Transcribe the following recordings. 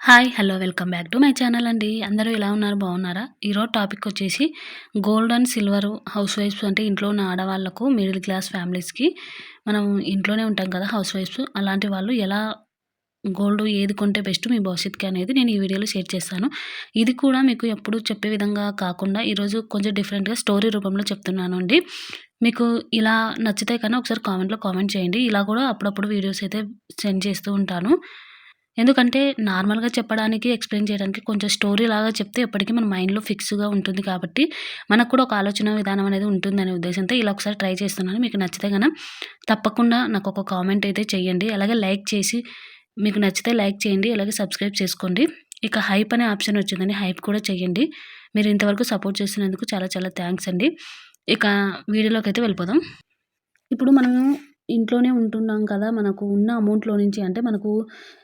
Hi hello welcome back to my channel అండి. అందరూ ఎలా ఉన్నారు? బాగున్నారా? ఈరోజు టాపిక్ వచ్చేసి గోల్డ్ అండ్ సిల్వర్ హౌస్ వైఫ్స్ అంటే ఇంట్లో ఉన్న ఆడవాళ్ళకు మిడిల్ క్లాస్ ఫ్యామిలీస్కి మనం ఇంట్లోనే ఉంటాం కదా హౌస్ వైఫ్స్. అలాంటి వాళ్ళు ఎలా గోల్డ్ ఏది కొంటే బెస్ట్ మీ భవిష్యత్తుకి అనేది నేను ఈ వీడియోలో షేర్ చేస్తాను. ఇది కూడా మీకు ఎప్పుడు చెప్పే విధంగా కాకుండా ఈరోజు కొంచెం డిఫరెంట్గా స్టోరీ రూపంలో చెప్తున్నాను అండి. మీకు ఇలా నచ్చితే కన్నా ఒకసారి కామెంట్లో కామెంట్ చేయండి. ఇలా కూడా అప్పుడప్పుడు వీడియోస్ అయితే సెండ్ చేస్తూ ఉంటాను. ఎందుకంటే నార్మల్గా చెప్పడానికి ఎక్స్ప్లెయిన్ చేయడానికి కొంచెం స్టోరీ లాగా చెప్తే ఎప్పటికీ మన మైండ్లో ఫిక్స్గా ఉంటుంది కాబట్టి మనకు కూడా ఒక ఆలోచన విధానం అనేది ఉంటుందనే ఉద్దేశంతో ఇలా ఒకసారి ట్రై చేస్తున్నాను. మీకు నచ్చితే కనుక తప్పకుండా నాకు ఒక కామెంట్ అయితే చేయండి. అలాగే లైక్ చేసి మీకు నచ్చితే లైక్ చేయండి. అలాగే సబ్స్క్రైబ్ చేసుకోండి. ఇక హైప్ అనే ఆప్షన్ వచ్చిందని హైప్ కూడా చేయండి. మీరు ఇంతవరకు సపోర్ట్ చేసినందుకు చాలా చాలా థ్యాంక్స్ అండి. ఇక వీడియోలోకి అయితే వెళ్ళిపోదాం. ఇప్పుడు మనము ఇంట్లోనే ఉంటున్నాం కదా మనకు ఉన్న అమౌంట్లో నుంచి అంటే మనకు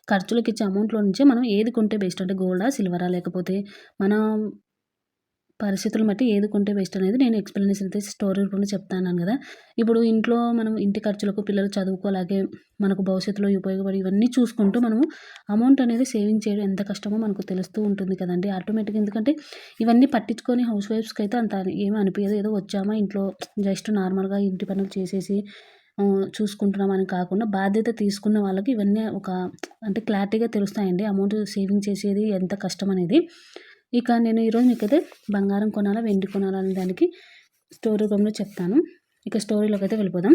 ఖర్చులకు ఇచ్చే అమౌంట్లో నుంచే మనం ఏది కొంటే బెస్ట్ అంటే గోల్డా సిల్వరా లేకపోతే మన పరిస్థితులు బట్టి ఏది కొంటే బెస్ట్ అనేది నేను ఎక్స్ప్లెనేషన్ అయితే స్టోరీ రూపంలో చెప్తాను కదా. ఇప్పుడు ఇంట్లో మనం ఇంటి ఖర్చులకు పిల్లలు చదువుకో అలాగే మనకు భవిష్యత్తులో ఉపయోగపడి ఇవన్నీ చూసుకుంటూ మనము అమౌంట్ అనేది సేవింగ్ చేయడం ఎంత కష్టమో మనకు తెలుస్తూ ఉంటుంది కదండి. ఆటోమేటిక్గా ఎందుకంటే ఇవన్నీ పట్టించుకొని హౌస్ వైఫ్స్కి అయితే అంత ఏమీ అనిపించదు ఏదో వచ్చామా ఇంట్లో జస్ట్ నార్మల్గా ఇంటి పనులు చేసేసి చూసుకుంటున్నామని కాకుండా బాధ్యత తీసుకున్న వాళ్ళకి ఇవన్నీ ఒక అంటే క్లారిటీగా తెలుస్తాయండి. అమౌంట్ సేవింగ్ చేసేది ఎంత కష్టం అనేది. ఇక నేను ఈరోజు మీకైతే బంగారం కొనాలా వెండి కొనాలా అనే దానికి స్టోరీ రూపంలో చెప్తాను. ఇక స్టోరీలోకి అయితే వెళ్ళిపోదాం.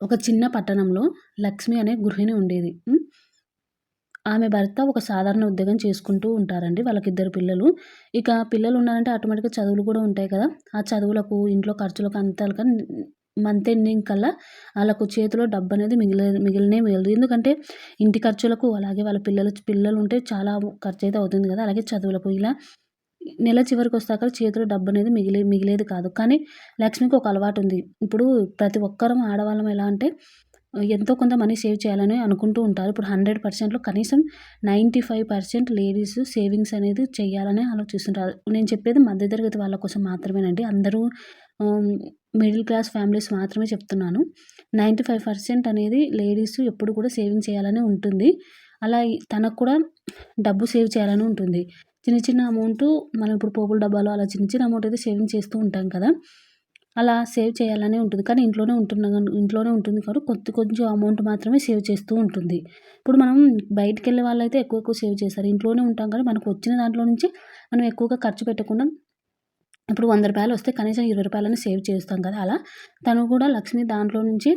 ఒక చిన్న పట్టణంలో లక్ష్మి అనే గృహిణి ఉండేది. ఆమె భర్త ఒక సాధారణ ఉద్యోగం చేసుకుంటూ ఉంటారండి వాళ్ళకి ఇద్దరు పిల్లలు. ఇక పిల్లలు ఉన్నారంటే ఆటోమేటిక్గా చదువులు కూడా ఉంటాయి కదా. ఆ చదువులకు ఇంట్లో ఖర్చులకు అంతలుగా మంత్ ఎండింగ్ కల్లా వాళ్ళకు చేతిలో డబ్బు అనేది మిగిలే మిగిలినే మిగలదు. ఎందుకంటే ఇంటి ఖర్చులకు అలాగే వాళ్ళ పిల్లలు పిల్లలు ఉంటే చాలా ఖర్చు అయితే అవుతుంది కదా. అలాగే చదువులకు ఇలా నెల చివరికి వస్తాక చేతిలో డబ్బు అనేది మిగిలే మిగిలేది కాదు. కానీ లక్ష్మికి ఒక అలవాటు ఉంది ఇప్పుడు ప్రతి ఒక్కరం ఆడవాళ్ళం ఎలా అంటే ఎంతో కొంత మనీ సేవ్ చేయాలని అనుకుంటూ ఉంటారు. ఇప్పుడు హండ్రెడ్ పర్సెంట్లో కనీసం ninety five percent ladies savings అనేది చేయాలని ఆలోచిస్తుంటారు. నేను చెప్పేది మధ్యతరగతి వాళ్ళ కోసం మాత్రమేనండి. అందరూ మిడిల్ క్లాస్ ఫ్యామిలీస్ మాత్రమే చెప్తున్నాను. నైంటీ ఫైవ్ పర్సెంట్ అనేది లేడీస్ ఎప్పుడు కూడా సేవింగ్ చేయాలని ఉంటుంది. అలా తనకు కూడా డబ్బు సేవ్ చేయాలని ఉంటుంది. చిన్న చిన్న అమౌంట్ మనం ఇప్పుడు పోపుల డబ్బాలో అలా చిన్న చిన్న అమౌంట్ అయితే సేవింగ్ చేస్తూ ఉంటాం కదా. అలా సేవ్ చేయాలనే ఉంటుంది. కానీ ఇంట్లోనే ఉంటున్నా ఇంట్లోనే ఉంటుంది కాబట్టి కొద్ది కొంచెం అమౌంట్ మాత్రమే సేవ్ చేస్తూ ఉంటుంది. ఇప్పుడు మనం బయటికి వెళ్ళే వాళ్ళైతే ఎక్కువ ఎక్కువ సేవ్ చేస్తారు. ఇంట్లోనే ఉంటాం కానీ మనకు వచ్చిన దాంట్లో నుంచి మనం ఎక్కువగా ఖర్చు పెట్టకుండా ఇప్పుడు వంద రూపాయలు వస్తే కనీసం ఇరవై రూపాయలని సేవ్ చేస్తాం కదా అలా. తను కూడా లక్ష్మి దాంట్లో నుంచి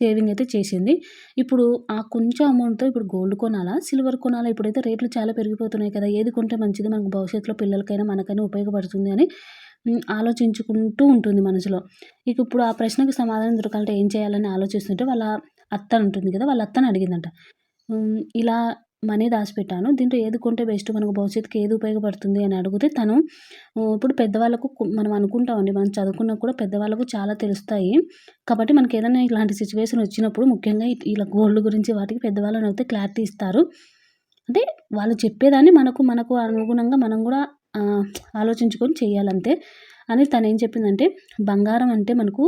సేవింగ్ అయితే చేసింది. ఇప్పుడు ఆ కొంచెం అమౌంట్తో ఇప్పుడు గోల్డ్ కొనాలా? సిల్వర్ కొనాలా? ఇప్పుడైతే రేట్లు చాలా పెరిగిపోతున్నాయి కదా. ఏది కొంటే మంచిది మనకు భవిష్యత్తులో పిల్లలకైనా మనకైనా ఉపయోగపడుతుంది అని ఆలోచించుకుంటూ ఉంటుంది మనసులో. ఇక ఇప్పుడు ఆ ప్రశ్నకు సమాధానం దొరకాలంటే ఏం చేయాలని ఆలోచిస్తుంటే వాళ్ళ అత్త ఉంటుంది కదా వాళ్ళ అత్తని అడిగిందంట. ఇలా మనీ దాచిపెట్టాను. దీంట్లో ఏది కొంటే బెస్ట్ మనకు భవిష్యత్తుకి ఏది ఉపయోగపడుతుంది అని అడిగితే తను ఇప్పుడు పెద్దవాళ్ళకు మనం అనుకుంటామండి మనం చదువుకున్నా కూడా పెద్దవాళ్ళకు చాలా తెలుస్తాయి. కాబట్టి మనకి ఏదైనా ఇలాంటి సిచ్యువేషన్ వచ్చినప్పుడు ముఖ్యంగా ఇలా గోల్డ్ గురించి వాటికి పెద్దవాళ్ళని అయితే క్లారిటీ ఇస్తారు. అంటే వాళ్ళు చెప్పేదాన్ని మనకు మనకు అనుగుణంగా మనం కూడా ఆలోచించుకొని చేయాలంతే. అని తను ఏం చెప్పిందంటే బంగారం అంటే మనకు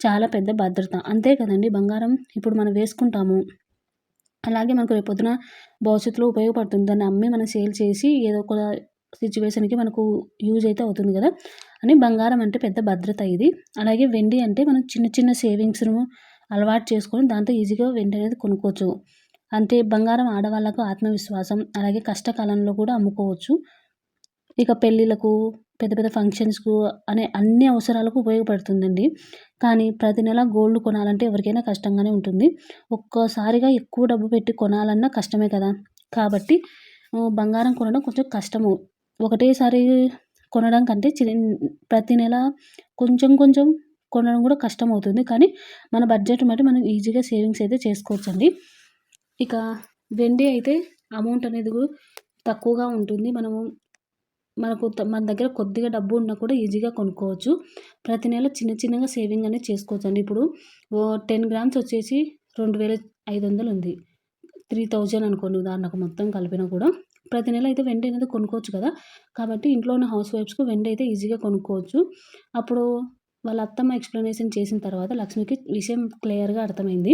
చాలా పెద్ద భద్రత. అంతే కదండి బంగారం ఇప్పుడు మనం వేసుకుంటాము. అలాగే మనకు రేపొద్దున భవిష్యత్తులో ఉపయోగపడుతుంది దాన్ని అమ్మి మనం సేల్ చేసి ఏదో ఒక సిచ్యువేషన్కి మనకు యూజ్ అయితే అవుతుంది కదా. అని బంగారం అంటే పెద్ద భద్రత ఇది. అలాగే వెండి అంటే మనం చిన్న చిన్న సేవింగ్స్ను అలవాటు చేసుకొని దాంతో ఈజీగా వెండి అనేది కొనుక్కోవచ్చు. అంటే బంగారం ఆడవాళ్ళకు ఆత్మవిశ్వాసం అలాగే కష్టకాలంలో కూడా అమ్ముకోవచ్చు. ఇక పెళ్ళిళ్ళకు పెద్ద పెద్ద ఫంక్షన్స్కు అనే అన్ని అవసరాలకు ఉపయోగపడుతుందండి. కానీ ప్రతి నెల గోల్డ్ కొనాలంటే ఎవరికైనా కష్టంగానే ఉంటుంది. ఒక్కసారిగా ఎక్కువ డబ్బు పెట్టి కొనాలన్నా కష్టమే కదా. కాబట్టి బంగారం కొనడం కొంచెం కష్టము. ఒకటేసారి కొనడం కంటే ప్రతి నెల కొంచెం కొంచెం కొనడం కూడా కష్టం అవుతుంది కానీ మన బడ్జెట్ బట్టి మనం ఈజీగా సేవింగ్స్ అయితే చేసుకోవచ్చండి. ఇక వెండి అయితే అమౌంట్ అనేది తక్కువగా ఉంటుంది. మనము మనకు మన దగ్గర కొద్దిగా డబ్బు ఉన్నా కూడా ఈజీగా కొనుక్కోవచ్చు. ప్రతి నెల చిన్న చిన్నగా సేవింగ్ అనేది చేసుకోవచ్చు అండి. ఇప్పుడు టెన్ గ్రామ్స్ వచ్చేసి రెండు వేల ఐదు వందలు ఉంది. త్రీ థౌజండ్ అనుకోండి ఉదాహరణకు మొత్తం కలిపినా కూడా. ప్రతి నెల అయితే వెండి అనేది కొనుక్కోవచ్చు కదా. కాబట్టి ఇంట్లో ఉన్న హౌస్ వైఫ్స్కు వెండి అయితే ఈజీగా కొనుక్కోవచ్చు. అప్పుడు వాళ్ళ అత్తమ్మ ఎక్స్ప్లెనేషన్ చేసిన తర్వాత లక్ష్మికి విషయం క్లియర్గా అర్థమైంది.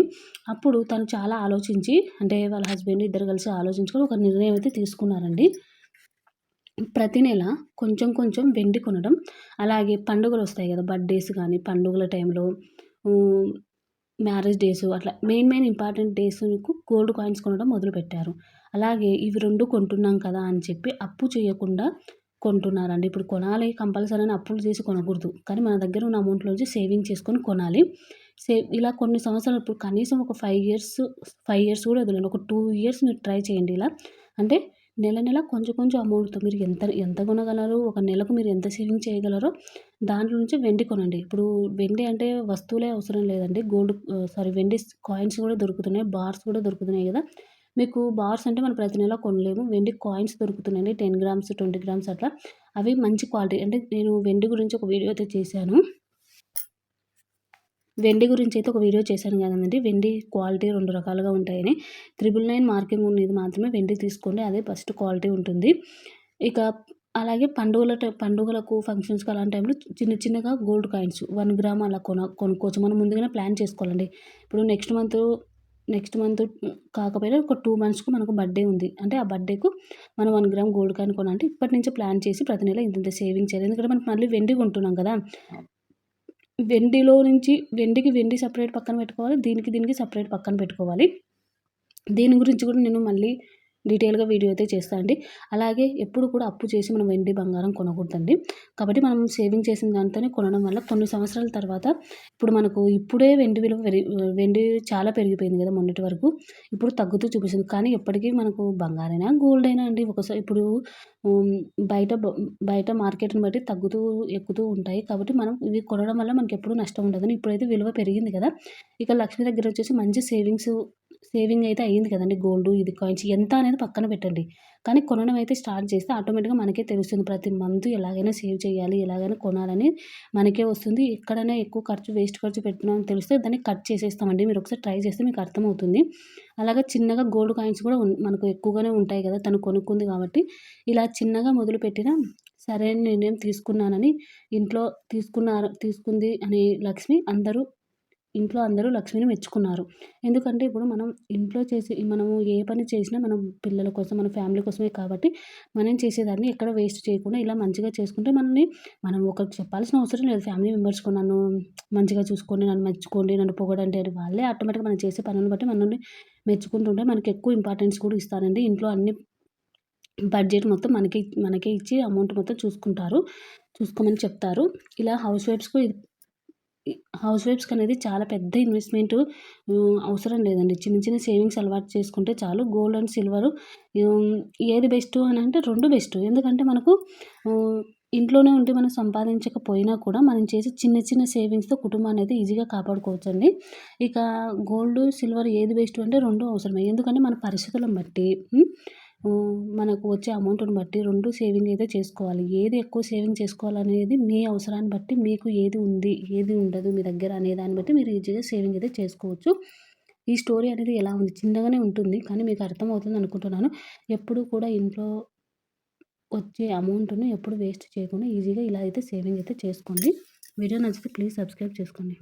అప్పుడు తను చాలా ఆలోచించి అంటే వాళ్ళ హస్బెండ్ ఇద్దరు కలిసి ఆలోచించుకొని ఒక నిర్ణయం అయితే తీసుకున్నారండి. ప్రతి నెల కొంచెం కొంచెం వెండి కొనడం. అలాగే పండుగలు వస్తాయి కదా బర్త్డేస్ కానీ పండుగల టైంలో మ్యారేజ్ డేస్ అట్లా మెయిన్ మెయిన్ ఇంపార్టెంట్ డేస్కు గోల్డ్ కాయిన్స్ కొనడం మొదలుపెట్టారు. అలాగే ఇవి రెండు కొంటున్నాం కదా అని చెప్పి అప్పు చేయకుండా కొంటున్నారండి. ఇప్పుడు కొనాలి కంపల్సరీ అని అప్పులు చేసి కొనకూడదు. కానీ మన దగ్గర ఉన్న అమౌంట్లోంచి సేవింగ్ చేసుకొని కొనాలి. సేవ్ ఇలా కొన్ని సంవత్సరాలు ఇప్పుడు కనీసం ఒక ఫైవ్ ఇయర్స్ ఫైవ్ ఇయర్స్ కూడా వదిలేండి. ఒక టూ ఇయర్స్ మీరు ట్రై చేయండి ఇలా. అంటే నెల నెల కొంచెం కొంచెం అమౌంట్తో మీరు ఎంత ఎంత కొనగలరు? ఒక నెలకు మీరు ఎంత సేవింగ్ చేయగలరో దాంట్లో నుంచి వెండి కొనండి. ఇప్పుడు వెండి అంటే వస్తువులే అవసరం లేదండి. గోల్డ్ సారీ వెండి కాయిన్స్ కూడా దొరుకుతున్నాయి. బార్స్ కూడా దొరుకుతున్నాయి కదా. మీకు బార్స్ అంటే మనం ప్రతి నెల కొనలేము. వెండి కాయిన్స్ దొరుకుతున్నాయండి. టెన్ గ్రామ్స్ ట్వంటీ గ్రామ్స్ అట్లా. అవి మంచి క్వాలిటీ అంటే నేను వెండి గురించి ఒక వీడియో అయితే చేశాను. వెండి గురించి అయితే ఒక వీడియో చేశాను కదండి. వెండి క్వాలిటీ రెండు రకాలుగా ఉంటాయని. త్రిబుల్ నైన్ మార్కింగ్ ఉన్నది మాత్రమే వెండి తీసుకోండి. అదే ఫస్ట్ క్వాలిటీ ఉంటుంది. ఇక అలాగే పండుగల పండుగలకు ఫంక్షన్స్కి అలాంటి టైంలో చిన్న చిన్నగా గోల్డ్ కాయిన్స్ వన్ గ్రామ్ అలా కొన కొనుక్కోవచ్చు. మనం ముందుగానే ప్లాన్ చేసుకోవాలండి. ఇప్పుడు నెక్స్ట్ మంత్ నెక్స్ట్ మంత్ కాకపోయినా ఒక టూ మంత్స్కు మనకు బర్త్డే ఉంది. అంటే ఆ బర్త్డేకు మనం వన్ గ్రామ్ గోల్డ్ కాయిన్ కొనాలంటే ఇప్పటి నుంచి ప్లాన్ చేసి ప్రతి నెల ఇంత సేవింగ్ చేయాలి. ఎందుకంటే మనం మళ్ళీ వెండి కొంటున్నాం కదా. వెండిలో నుంచి వెండికి వెండి సపరేట్ పక్కన పెట్టుకోవాలి దీనికి దీనికి సపరేట్ పక్కన పెట్టుకోవాలి. దీని గురించి కూడా నేను మళ్ళీ డీటెయిల్గా వీడియో అయితే చేస్తా అండి. అలాగే ఎప్పుడు కూడా అప్పు చేసి మనం వెండి బంగారం కొనకూడదండి. కాబట్టి మనం సేవింగ్ చేసిన దాంతోనే కొనడం వల్ల కొన్ని సంవత్సరాల తర్వాత ఇప్పుడు మనకు ఇప్పుడే వెండి విలువ పెరిగి వెండి చాలా పెరిగిపోయింది కదా మొన్నటి వరకు. ఇప్పుడు తగ్గుతూ చూపిస్తుంది. కానీ ఎప్పటికీ మనకు బంగారైనా గోల్డ్ అయినా అండి ఒకసారి ఇప్పుడు బయట బయట మార్కెట్ని బట్టి తగ్గుతూ ఎక్కుతూ ఉంటాయి. కాబట్టి మనం ఇవి కొనడం వల్ల మనకి ఎప్పుడూ నష్టం ఉండదు. ఇప్పుడైతే విలువ పెరిగింది కదా. ఇక లక్ష్మి దగ్గర వచ్చేసి మంచి సేవింగ్స్ సేవింగ్ అయితే అయ్యింది కదండి. గోల్డ్ ఇది కాయిన్స్ ఎంత అనేది పక్కన పెట్టండి. కానీ కొనడం అయితే స్టార్ట్ చేస్తే ఆటోమేటిక్గా మనకే తెలుస్తుంది. ప్రతి మంత్ ఎలాగైనా సేవ్ చేయాలి ఎలాగైనా కొనాలని మనకే వస్తుంది. ఎక్కడైనా ఎక్కువ ఖర్చు వేస్ట్ ఖర్చు పెట్టినామని తెలిస్తే దాన్ని కట్ చేసేస్తామండి. మీరు ఒకసారి ట్రై చేస్తే మీకు అర్థమవుతుంది. అలాగే చిన్నగా గోల్డ్ కాయిన్స్ కూడా మనకు ఎక్కువగానే ఉంటాయి కదా. తను కొనుక్కుంది కాబట్టి ఇలా చిన్నగా మొదలుపెట్టిన సరైన నిర్ణయం తీసుకున్నానని ఇంట్లో తీసుకున్నారు తీసుకుంది అని లక్ష్మి అందరూ ఇంట్లో అందరూ లక్ష్మిని మెచ్చుకున్నారు. ఎందుకంటే ఇప్పుడు మనం ఇంట్లో చేసి మనము ఏ పని చేసినా మనం పిల్లల కోసం మన ఫ్యామిలీ కోసమే కాబట్టి మనం చేసేదాన్ని ఎక్కడ వేస్ట్ చేయకుండా ఇలా మంచిగా చేసుకుంటే మనల్ని మనం ఒకరికి చెప్పాల్సిన అవసరం లేదు. ఫ్యామిలీ మెంబర్స్ నన్ను మంచిగా చూసుకోండి నన్ను మెచ్చుకోండి నన్ను పొగడండి వాళ్ళే ఆటోమేటిక్గా మనం చేసే పనులను బట్టి మనల్ని మెచ్చుకుంటుంటే మనకి ఎక్కువ ఇంపార్టెన్స్ కూడా ఇస్తారండి. ఇంట్లో అన్ని బడ్జెట్ మొత్తం మనకి మనకే ఇచ్చి అమౌంట్ మొత్తం చూసుకుంటారు చూసుకోమని చెప్తారు. ఇలా హౌస్ వైఫ్స్కు హౌస్ వైఫ్స్కి అనేది చాలా పెద్ద ఇన్వెస్ట్మెంట్ అవసరం లేదండి. చిన్న చిన్న సేవింగ్స్ అలవాటు చేసుకుంటే చాలు గోల్డ్ అండ్ సిల్వర్ ఏది బెస్ట్ అని అంటే రెండు బెస్ట్. ఎందుకంటే మనకు ఇంట్లోనే ఉండి మనం సంపాదించకపోయినా కూడా మనం చేసే చిన్న చిన్న సేవింగ్స్తో కుటుంబాన్ని అయితే ఈజీగా కాపాడుకోవచ్చండి. ఇక గోల్డ్ సిల్వర్ ఏది బెస్ట్ అంటే రెండు అవసరమే. ఎందుకంటే మన పరిస్థితులను బట్టి మనకు వచ్చే అమౌంట్ని బట్టి రెండు సేవింగ్ అయితే చేసుకోవాలి. ఏది ఎక్కువ సేవింగ్ చేసుకోవాలనేది మీ అవసరాన్ని బట్టి మీకు ఏది ఉంది ఏది ఉండదు మీ దగ్గర అనే దాన్ని బట్టి మీరు ఈజీగా సేవింగ్ అయితే చేసుకోవచ్చు. ఈ స్టోరీ అనేది ఎలా ఉంది? చిన్నగానే ఉంటుంది కానీ మీకు అర్థమవుతుంది అనుకుంటున్నాను. ఎప్పుడు కూడా ఇంట్లో వచ్చే అమౌంట్ను ఎప్పుడు వేస్ట్ చేయకుండా ఈజీగా ఇలా అయితే సేవింగ్ అయితే చేసుకోండి. వీడియో నచ్చితే ప్లీజ్ సబ్స్క్రైబ్ చేసుకోండి.